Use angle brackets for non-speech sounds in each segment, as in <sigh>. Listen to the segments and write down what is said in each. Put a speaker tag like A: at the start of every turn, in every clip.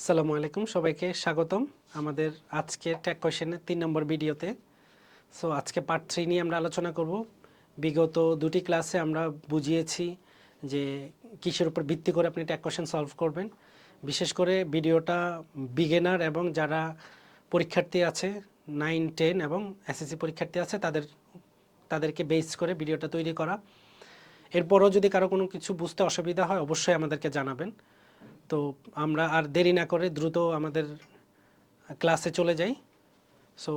A: আসসালামু আলাইকুম, সবাইকে স্বাগতম আমাদের আজকে ট্যাগ কোয়েশনের তিন নম্বর ভিডিওতে। সো আজকে পার্ট থ্রি নিয়ে আমরা আলোচনা করব। বিগত দুটি ক্লাসে আমরা বুঝিয়েছি যে কিসের উপর ভিত্তি করে আপনি ট্যাগ কোয়েশন সলভ করবেন। বিশেষ করে ভিডিওটা বিগেনার এবং যারা পরীক্ষার্থী আছে নাইন টেন এবং এসএসসি পরীক্ষার্থী আছে, তাদের, তাদেরকে বেস করে ভিডিওটা তৈরি করা। এরপরও যদি কারও কোনো কিছু বুঝতে অসুবিধা হয়, অবশ্যই আমাদেরকে জানাবেন। তো আমরা আর দেরি না করে দ্রুত আমাদের ক্লাসে চলে যাই। সো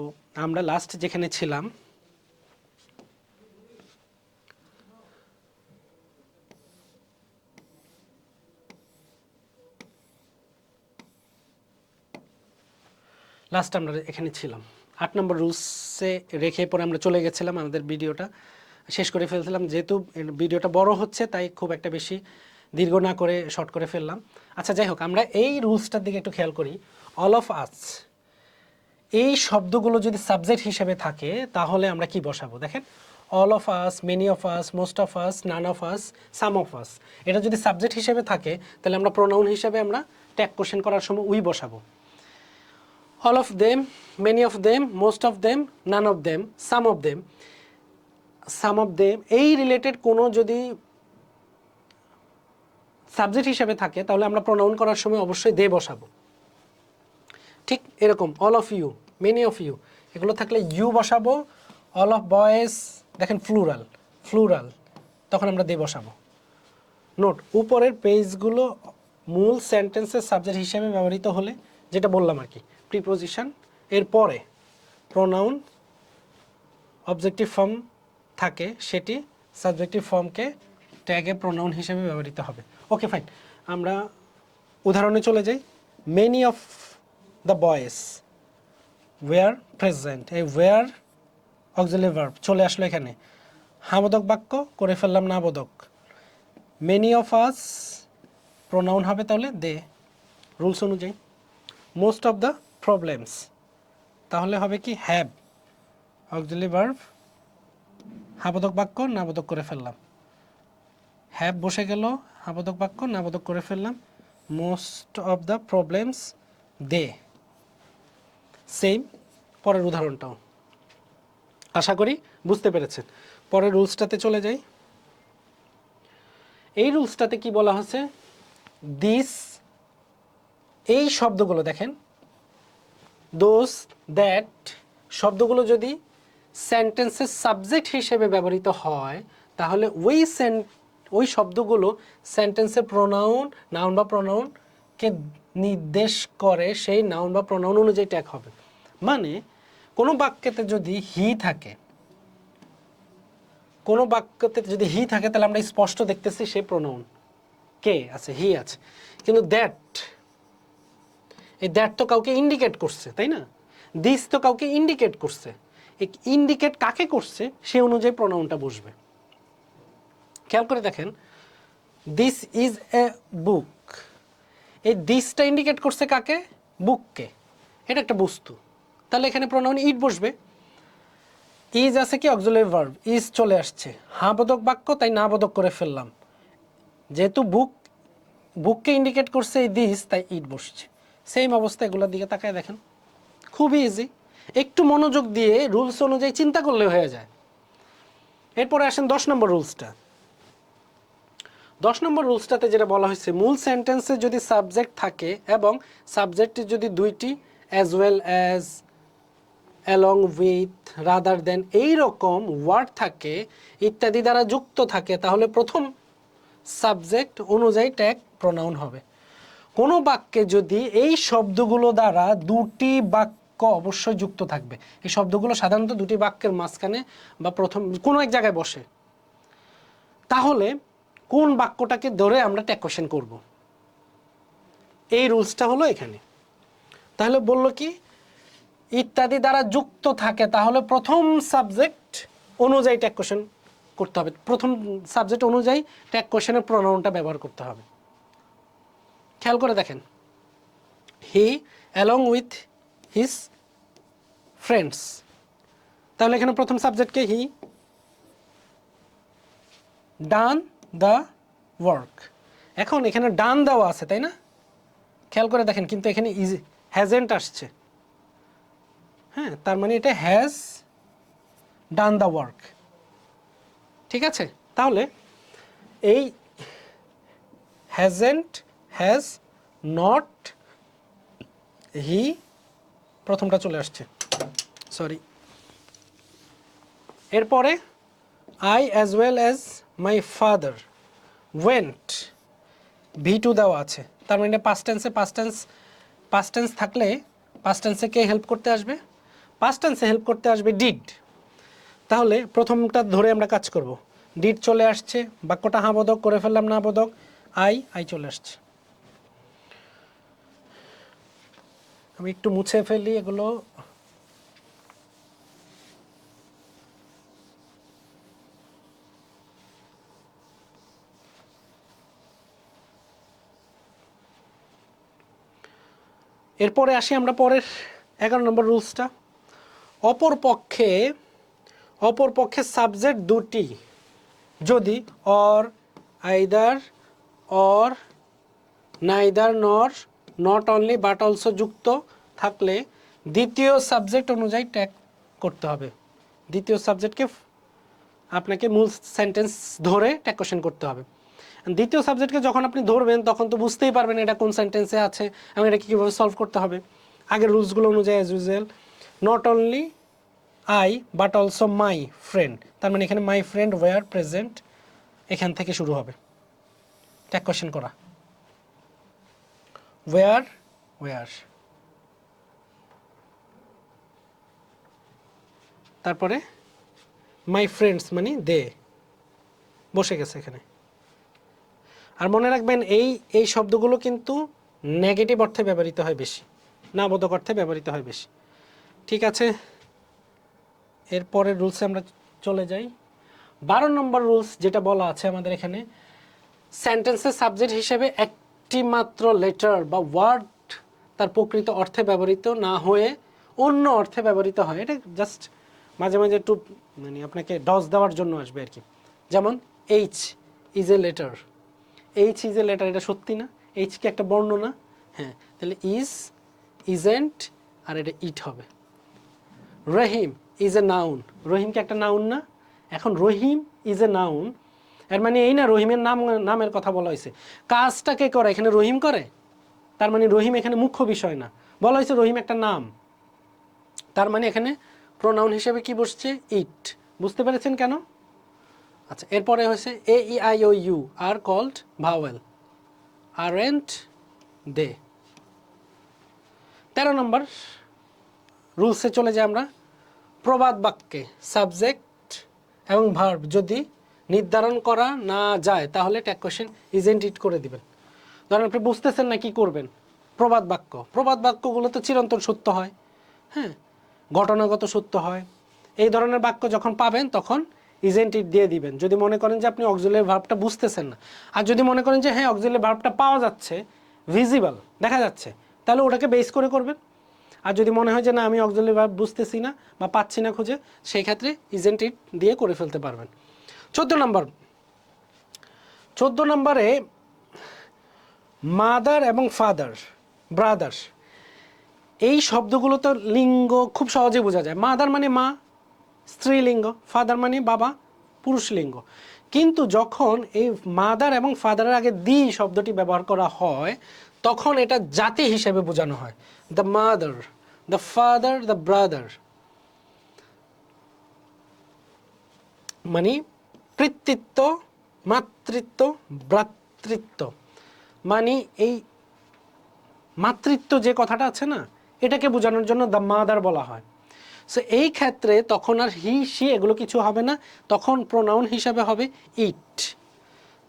A: আমরা লাস্ট যেখানে ছিলাম লাস্ট আমরা এখানে ছিলাম। আট নম্বর রুলসে রেখে পরে আমরা চলে গেছিলাম আমাদের ভিডিওটা শেষ করে ফেলছিলাম, যেহেতু ভিডিওটা বড় হচ্ছে, তাই খুব একটা বেশি দীর্ঘ না করে শর্ট করে ফেললাম। আচ্ছা যাই হোক, আমরা এই রুলসটার দিকে একটু খেয়াল করি। অল অফ আস এই শব্দগুলো যদি সাবজেক্ট হিসেবে থাকে, তাহলে আমরা কি বসাবো? দেখেন all of us many of us most of us none of us some of us এটা যদি সাবজেক্ট হিসেবে থাকে, তাহলে আমরা প্রোনাউন হিসেবে আমরা ট্যাগ কোশ্চেন করার সময় উই বসাবো। All of them many of them most of them none of them some of them some of them এই রিলেটেড কোনো যদি সাবজেক্ট হিসেবে থাকে, তাহলে আমরা প্রোনাউন করার সময় অবশ্যই দে বসাবো। ঠিক এরকম all of you many of you এগুলো থাকলে ইউ বসাবো অল অফ বয়েস দেখেন ফ্লুরাল ফ্লুরাল তখন আমরা দে বসাবো। নোট উপরের পেজগুলো মূল সেন্টেন্সের সাবজেক্ট হিসেবে ব্যবহৃত হলে, যেটা বললাম আর কি প্রিপোজিশন এর পরে প্রোনাউন অবজেক্টিভ ফর্ম থাকে, সেটি সাবজেক্টিভ ফর্মকে ট্যাগে প্রোনাউন হিসেবে ব্যবহৃত হবে। ওকে ফাইন আমরা উদাহরণে চলে যাই। Many of the boys were present এই ওয়ার অক্সিলারি ভার্ব চলে আসলো এখানে। হাবোধক বাক্য, করে ফেললাম না বোধক মেনি অফ আস প্রোনাউন হবে তাহলে দে রুলস অনুযায়ী। মোস্ট অফ দ্য প্রবলেমস তাহলে হবে কি? হ্যাভ অক্সিলারি ভার্ব হাবোধক বাক্য নাবোধক করে ফেললাম। হ্যাভ বসে গেল হাবোধক বাক্য নাবোধক করে ফেললাম। Most of the problems the same পরের উদাহরণটাও। আশা করি বুঝতে পেরেছেন। পরের রুলসটাতে চলে যাই। এই রুলসটাতে কি বলা হচ্ছে দিস এই শব্দগুলো দেখেন। দোস দ্যাট শব্দগুলো যদি সেন্টেন্সের সাবজেক্ট হিসেবে ব্যবহৃত হয়, তাহলে ওই সেন ওই শব্দগুলো সেন্টেন্সের প্রোনাউন নাউন বা প্রোনাউনকে নির্দেশ করে সেই নাউন বা প্রোনাউন অনুযায়ী ট্যাগ হবে। মানে কোনো বাক্যতে যদি হি থাকে, কোনো বাক্যতে যদি হি থাকে তাহলে আমরা স্পষ্ট দেখতেছি সে প্রোনাউন কে আছে হি আছে। কিন্তু দ্যাট এই দ্যাট তো কাউকে ইন্ডিকেট করছে, তাই না? দিস তো কাউকে ইন্ডিকেট করছে। ইন্ডিকেট কাকে করছে, সে অনুযায়ী প্রোনাউনটা বসবে। খেয়াল করে দেখেন দিস ইজ এ বুক এই দিসটা ইন্ডিকেট করছে কাকে? বুককে এটা একটা বস্তু। তাহলে এখানে প্রোনাউন ইট বসবে। ইজ আছে কি? অক্সিলারি ভার্ব ইজ চলে আসছে। হ্যাঁ বোধক বাক্য, তাই না বোধক করে ফেললাম। যেহেতু বুক বুককে ইন্ডিকেট করছে এই দিস তাই ইট বসছে। সেম অবস্থা এগুলোর দিকে তাকায় দেখেন। খুবই ইজি একটু মনোযোগ দিয়ে রুলস অনুযায়ী চিন্তা করলে হয়ে যায়। এরপরে আসেন দশ নম্বর রুলসটা দশ নম্বর রুলসটাতে যেটা বলা হয়েছে, মূল সেন্টেন্সে যদি সাবজেক্ট থাকে এবং সাবজেক্টে যদি দুইটি as well as along with rather than এই রকম ওয়ার্ড থাকে, ইত্যাদি দ্বারা যুক্ত থাকে, তাহলে প্রথম সাবজেক্ট অনুযায়ী ট্যাগ প্রোনাউন হবে। কোনো বাক্যে যদি এই শব্দগুলো দ্বারা দুটি বাক্য অবশ্যই যুক্ত থাকবে, এই শব্দগুলো সাধারণত দুটি বাক্যের মাঝখানে বা প্রথম কোনো এক জায়গায় বসে, তাহলে কোন বাক্যটাকে ধরে আমরা ট্যাগ কোশ্চেন করব? এই রুলসটা হলো এখানে। তাহলে বলল কি, ইত্যাদি দ্বারা যুক্ত থাকে, তাহলে প্রথম সাবজেক্ট অনুযায়ী ট্যাগ কোশ্চেন করতে হবে। প্রথম সাবজেক্ট অনুযায়ী ট্যাগ কোশ্চেনের প্রোনাউনটা ব্যবহার করতে হবে। খেয়াল করে দেখেন। He along with his friends তাহলে এখানে প্রথম সাবজেক্টকে হি ডান দ্য ওয়ার্ক। এখন এখানে ডান দেওয়া আছে, তাই না? খেয়াল করে দেখেন, কিন্তু এখানে ইজ হ্যাজেন্ট আসছে। হ্যাঁ তার মানে এটা হ্যাজ ডান দ্য ওয়ার্ক ঠিক আছে? তাহলে এই হ্যাজেন্ট হ্যাজ নট হি প্রথমটা চলে আসছে। সরি এরপরে I as well as my father went V two দেওয়া আছে। তার মানে পাস্ট টেন্সে পাস্ট টেন্স টেন্স থাকলে পাস্ট টেন্সে কে হেল্প করতে আসবে? পাস্ট টেন্সে হেল্প করতে আসবে ডিড তাহলে প্রথমটা ধরে আমরা কাজ করব। ডিড চলে আসছে, বাক্যটা হাঁ বোধক, করে ফেললাম না বোধক আই আই চলে আসছে। আমি একটু মুছে ফেলি এগুলো। এরপরে আসি আমরা পরের এগারো নম্বর রুলসটা। অপর পক্ষে অপর পক্ষে সাবজেক্ট দুটি, যদি or, either, or, neither, nor, not only, but also যুক্ত থাকলে দ্বিতীয় সাবজেক্ট অনুযায়ী ট্যাগ করতে হবে। দ্বিতীয় সাবজেক্টকে আপনাকে মূল সেন্টেন্স ধরে ট্যাগ কোশ্চেন করতে হবে। দ্বিতীয় সাবজেক্টকে যখন আপনি ধরবেন, তখন তো বুঝতেই পারবেন এটা কোন সেন্টেন্সে আছে এবং এটা কীভাবে সলভ করতে হবে। আগের রুলসগুলো অনুযায়ী as usual not only I but also my friend তার মানে এখানে মাই ফ্রেন্ড ওয়ার প্রেজেন্ট এখান থেকে শুরু হবে। ট্যাগ কোশ্চেন করা। ওয়ার ওয়ার তারপরে মাই ফ্রেন্ডস মানে দে বসে গেছে এখানে। আর মনে রাখবেন, এই এই শব্দগুলো কিন্তু নেগেটিভ অর্থে ব্যবহৃত হয় বেশি না বোধক অর্থে ব্যবহৃত হয় বেশি। ঠিক আছে? এরপরের রুলসে আমরা চলে যাই। বারো নম্বর রুলস যেটা বলা আছে আমাদের এখানে সেন্টেন্সের সাবজেক্ট হিসেবে একটি মাত্র লেটার বা ওয়ার্ড তার প্রকৃত অর্থে ব্যবহৃত না হয়ে অন্য অর্থে ব্যবহৃত হয়। এটা জাস্ট মাঝে মাঝে একটু মানে আপনাকে ডজ দেওয়ার জন্য আসবে আর কি। যেমন H is a letter H is a letter এটা সত্যি না? এইচ কি একটা বর্ণ না? হ্যাঁ তাহলে ইজ ইজেন্ট আর এটা ইট হবে। রহিম ইজ এ নাউন রহিম কি একটা নাউন না? এখন রহিম ইজ এ নাউন এর মানে এই না রহিমের নাম, নামের কথা বলা হয়েছে। কাজটা কে করে? এখানে রহিম করে? তার মানে রহিম এখানে মুখ্য বিষয় না। বলা হয়েছে রহিম একটা নাম। তার মানে এখানে প্রোনাউন হিসেবে কি বসছে? ইট বুঝতে পেরেছেন কেন? আচ্ছা এরপরে হয়েছে A E I O U are called vowel are and they তেরো নম্বর, রুলসে চলে যাই আমরা, প্রবাদ বাক্যে সাবজেক্ট এবং ভার্ব যদি নির্ধারণ করা না যায়, তাহলে ট্যাগ কোশ্চেন ইজেন্ট ইট করে দিবেন। ধরেন আপনি বুঝতেছেন না কি করবেন, প্রবাদ বাক্য। প্রবাদ বাক্যগুলো তো চিরন্তন সত্য হয় হ্যাঁ ঘটনাগত সত্য হয়। এই ধরনের বাক্য যখন পাবেন, তখন ইজেন্ট ইট দিয়ে দিবেন। যদি মনে করেন যে আপনি অক্সিলারি ভার্বটা বুঝতেছেন না, আর যদি মনে করেন যে হ্যাঁ অক্সিলারি ভার্বটা পাওয়া যাচ্ছে ভিজিবল দেখা যাচ্ছে, তাহলে ওটাকে বেস করে করবেন। আর যদি মনে হয় যে না, আমি অক্সিলারি ভার্ব বুঝতেছি না বা পাচ্ছি না খুঁজে, সেই ক্ষেত্রে ইজেন্ট ইট দিয়ে করে ফেলতে পারবেন। চোদ্দ নম্বর, চোদ্দ নম্বরে মাদার এবং ফাদার ব্রাদার এই শব্দগুলো তো লিঙ্গ খুব সহজে বোঝা যায়। মাদার মানে মা স্ত্রীলিঙ্গ ফাদার মানে বাবা পুরুষ লিঙ্গ কিন্তু যখন এই মাদার এবং ফাদারের আগে দি শব্দটি ব্যবহার করা হয়, তখন এটা জাতি হিসেবে বোঝানো হয়। The mother the father the brother মানে পিতৃত্ব, মাতৃত্ব, ভ্রাতৃত্ব। মানে এই মাতৃত্ব যে কথাটা আছে না, এটাকে বোঝানোর জন্য দ্য মাদার বলা হয়। সো এই ক্ষেত্রে তখন আর হি সি এগুলো কিছু হবে না। তখন প্রোনাউন হিসাবে হবে ইট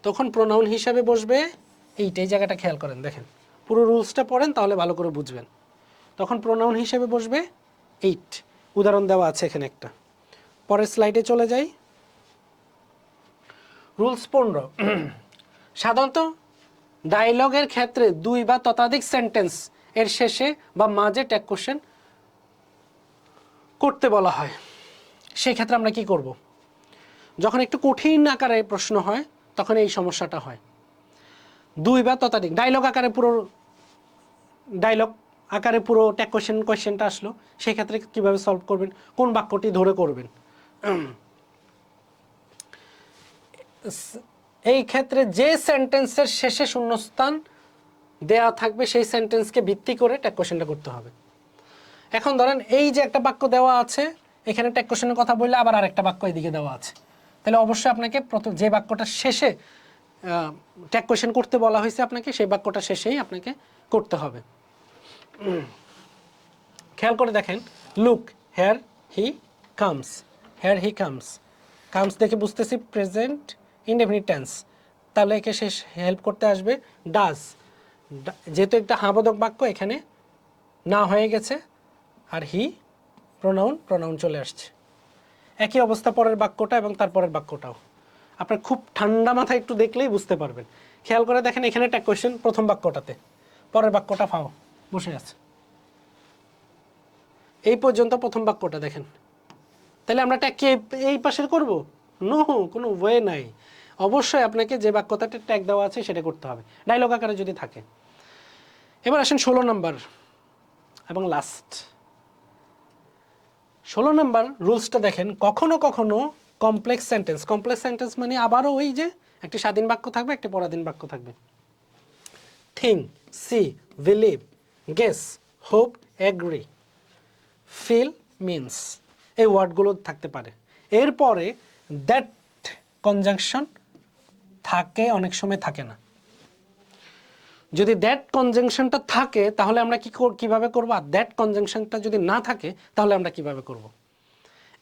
A: তখন প্রোনাউন হিসাবে বসবে এইট এই জায়গাটা খেয়াল করেন, দেখেন। পুরো রুলসটা পড়েন, তাহলে ভালো করে বুঝবেন। তখন প্রোনাউন হিসেবে বসবে এইট উদাহরণ দেওয়া আছে এখানে একটা। পরের স্লাইডে চলে যাই। রুলস পনেরো। <clears throat> সাধারণত ডায়লগের ক্ষেত্রে দুই বা ততাধিক সেন্টেন্স এর শেষে বা মাঝে ট্যাগ কোশ্চেন করতে বলা হয় সেই ক্ষেত্রে আমরা কি করব? যখন একটু কঠিন আকারে প্রশ্ন হয়, তখন এই সমস্যাটা হয়। দুই বা ততাধিক ডায়লগ আকারে পুরো ডায়লগ আকারে পুরো ট্যাগ কোয়েশ্চেন কোয়েশ্চেনটা আসলো সেই ক্ষেত্রে কীভাবে সলভ করবেন, কোন বাক্যটি ধরে করবেন? এই ক্ষেত্রে যে সেন্টেন্সের শেষে শূন্যস্থান দেয়া থাকবে, সেই সেন্টেন্সকে ভিত্তি করে ট্যাগ কোয়েশ্চেনটা করতে হবে। এখন ধরেন এই যে একটা বাক্য দেওয়া আছে, এখানে ট্যাগ কোশ্চেনের কথা বললে আবার আরেকটা বাক্য এদিকে দেওয়া আছে। তাহলে অবশ্যই আপনাকে প্রথম যে বাক্যটা শেষে ট্যাগ কোশ্চেন করতে বলা হয়েছে আপনাকে, সেই বাক্যটা শেষেই আপনাকে করতে হবে। খেয়াল করে দেখেন look here he comes here he comes comes দেখে বুঝতেছি প্রেজেন্ট ইনডেফিনিট টেন্স তাহলে একে শেষ হেল্প করতে আসবে ডাজ যেহেতু একটা হাবোধক বাক্য, এখানে না হয়ে গেছে আর হি প্রোনাউন প্রোনাউন চলে আসছে। একই অবস্থা পরের বাক্যটা এবং তারপরের বাক্যটাও। আপনার খুব ঠান্ডা মাথায় একটু দেখলেই বুঝতে পারবেন। খেয়াল করে দেখেন এখানে একটা কোয়েশ্চেন প্রথম বাক্যটাতে। পরের বাক্যটা ফাও, বসে আছে। এই পর্যন্ত প্রথম বাক্যটা দেখেন। তাহলে আমরা ট্যাগ কি এই- পাশের করব? নো, কোনো ওয়ে নাই। অবশ্যই আপনাকে যে বাক্যটাতে ট্যাগ দেওয়া আছে সেটা করতে হবে। ডায়লগ আকারে যদি থাকে। এবার আসেন ষোলো নাম্বার এবং লাস্ট ষোলো নাম্বার রুলসটা দেখেন, কখনো কখনো কমপ্লেক্স সেন্টেন্স কমপ্লেক্স সেন্টেন্স মানে আবারও ওই যে একটি স্বাধীন বাক্য থাকবে, একটি পরাধীন বাক্য থাকবে। Think, see, believe, guess, hope, agree, feel, means, এই ওয়ার্ডগুলো থাকতে পারে। এরপরে দ্যাট কনজাংশন থাকে, অনেক সময় থাকে না। যদি দ্যাট কনজাংশনটা থাকে, তাহলে আমরা কি কীভাবে করব? আর দ্যাট কনজাংশনটা যদি না থাকে, তাহলে আমরা কীভাবে করব?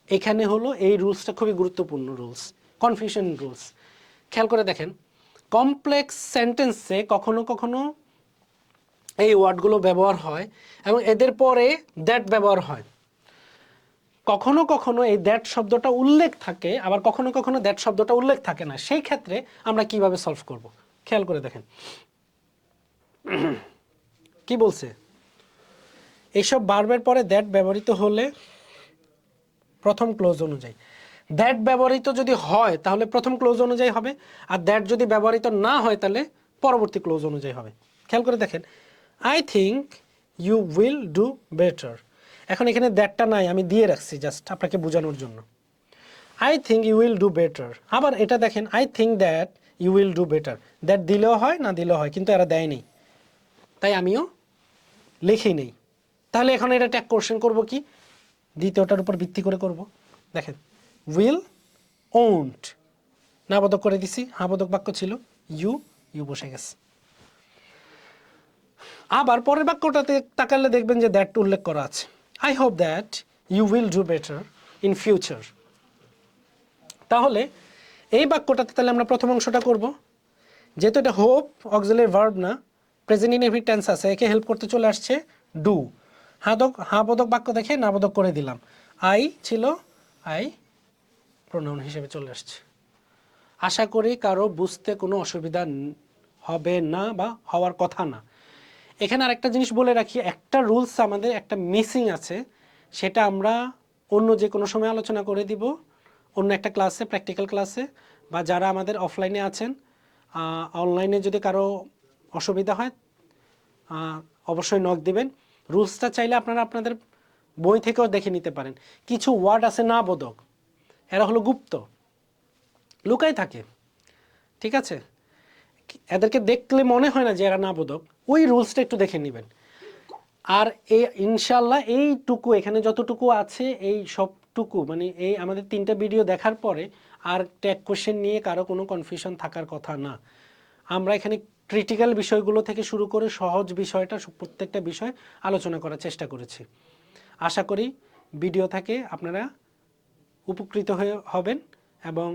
A: এখানে হলো এই রুলসটা খুবই গুরুত্বপূর্ণ রুলস কনফিউশন রুলস খেয়াল করে দেখেন কমপ্লেক্স সেন্টেন্সে কখনো কখনো এই ওয়ার্ডগুলো ব্যবহার হয় এবং এদের পরে দ্যাট ব্যবহার হয়। কখনো কখনো এই দ্যাট শব্দটা উল্লেখ থাকে, আবার কখনো কখনো দ্যাট শব্দটা উল্লেখ থাকে না। সেই ক্ষেত্রে আমরা কীভাবে সলভ করব? খেয়াল করে দেখেন। <clears throat> কি বলছে? এইসব বার্বের পরে দ্যাট ব্যবহৃত হলে প্রথম ক্লোজ অনুযায়ী। দ্যাট ব্যবহৃত যদি হয়, তাহলে প্রথম ক্লোজ অনুযায়ী হবে। আর দ্যাট যদি ব্যবহৃত না হয়, তাহলে পরবর্তী ক্লোজ অনুযায়ী হবে। খেয়াল করে দেখেন। I think you will do better এখন এখানে দ্যাটটা নাই, আমি দিয়ে রাখছি জাস্ট আপনাকে বোঝানোর জন্য। I think you will do better আবার এটা দেখেন I think that you will do better that দিলেও হয়, না দিলেও হয়, কিন্তু এরা দেয়নি তাই আমিও লিখেই নেই। তাহলে এখন এটা ট্যাগ কোশ্চেন করব কি? দ্বিতীয়টার উপর ভিত্তি করে করব। দেখেন উইল ওন্ট নাবোধক করে দিছি হাবোধক বাক্য ছিল ইউ ইউ বসে গেছে। আবার পরের বাক্যটাতে তাকালে দেখবেন যে দ্যাট উল্লেখ করা আছে। I hope that you will do better in future তাহলে এই বাক্যটাতে তাহলে আমরা প্রথম অংশটা করব। যেহেতু এটা হোপ অক্সিলারি ভার্ব না প্রেজেন্ট ইন এভরি টেন্স আছে, একে হেল্প করতে চলে আসছে ডু হাদক হাবোধক বাক্য দেখে নাবোধক করে দিলাম। আই ছিল আই প্রোনাউন হিসেবে চলে আসছে। আশা করি কারও বুঝতে কোনো অসুবিধা হবে না বা হওয়ার কথা না। এখানে আরেকটা জিনিস বলে রাখি, একটা রুলস আমাদের, একটা মিসিং আছে, সেটা আমরা অন্য যে কোনো সময় আলোচনা করে দিব, অন্য একটা ক্লাসে প্র্যাকটিক্যাল ক্লাসে বা যারা আমাদের অফলাইনে আছেন অনলাইনে যদি কারও অসুবিধা হয় অবশ্যই নক দিবেন। রুলসটা চাইলে আপনারা আপনাদের বই থেকেও দেখে নিতে পারেন। কিছু ওয়ার্ড আছে না বোধক এরা হলো গুপ্ত। লুকাই থাকে, ঠিক আছে? এদেরকে দেখলে মনে হয় না যে এরা না বোধক ওই রুলসটা একটু দেখে নেবেন। আর এই ইনশাল্লাহ এইটুকু, এখানে যতটুকু আছে, এই সবটুকু মানে এই আমাদের তিনটা ভিডিও দেখার পরে আর ট্যাগ কোশ্চেন নিয়ে কারও কোনো কনফিউশন থাকার কথা না। আমরা এখানে ক্রিটিক্যাল বিষয়গুলো থেকে শুরু করে সহজ বিষয়টা প্রত্যেকটা বিষয় আলোচনা করার চেষ্টা করেছি। আশা করি ভিডিও থেকে আপনারা উপকৃত হয়ে হবেন এবং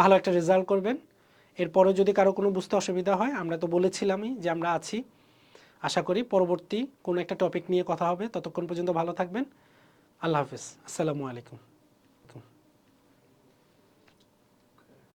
A: ভালো একটা রেজাল্ট করবেন। এরপরে যদি কারও কোনো বুঝতে অসুবিধা হয়, আমরা তো বলেছিলামই যে আমরা আছি। আশা করি পরবর্তী কোনো একটা টপিক নিয়ে কথা হবে। ততক্ষণ পর্যন্ত ভালো থাকবেন। আল্লাহ হাফিজ। আসসালামু আলাইকুম।